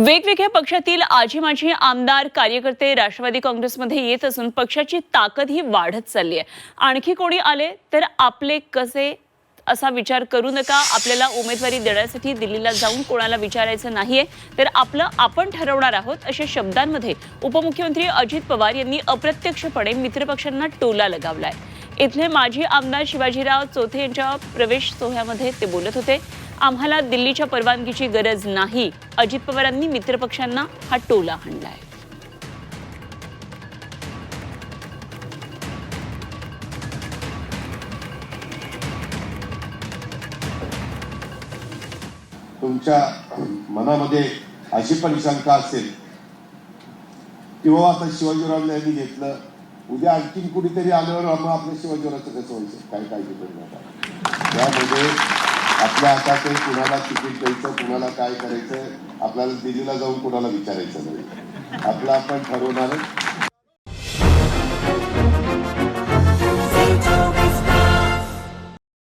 वेगवेगळ्या पक्षातील आजी माजी आमदार कार्यकर्ते राष्ट्रवादी काँग्रेसमध्ये येत असून पक्षाची ताकद ही वाढत चालली आहे. आणखी कोणी आले तर आपले कसे असा विचार करू नका. आपल्याला उमेदवारी देण्यासाठी दिल्लीला जाऊन कोणाला विचारायचं नाहीये. तर आपलं आपण ठरवणार आहोत अशा शब्दांमध्ये उपमुख्यमंत्री अजित पवार यांनी अप्रत्यक्षपणे मित्रपक्षांना टोला लगावलाय. इथले माजी आमदार शिवाजीराव चोथे यांच्या प्रवेश सोहळ्यामध्ये ते बोलत होते. आम्हाला दिल्लीच्या परवानगीची गरज नाही. अजित पवारांनी मित्रपक्षांना हा टोला हाणलाय. तुमच्या मनामध्ये अशी पण शंका असेल किंवा आता शिवाजीरावला यांनी घेतलं. उद्या आणखीन कुणीतरी आल्यावर आपण आपल्या शिवाजीरावचं कसं व्हायचं काय काळजी करू नका. त्यामध्ये आपल्या हातात आहे कुणाला तिकीट द्यायचं कुणाला काय करायचं आपल्याला दिल्लीला जाऊन कुणाला विचारायचं नाही. आपलं आपण ठरवणार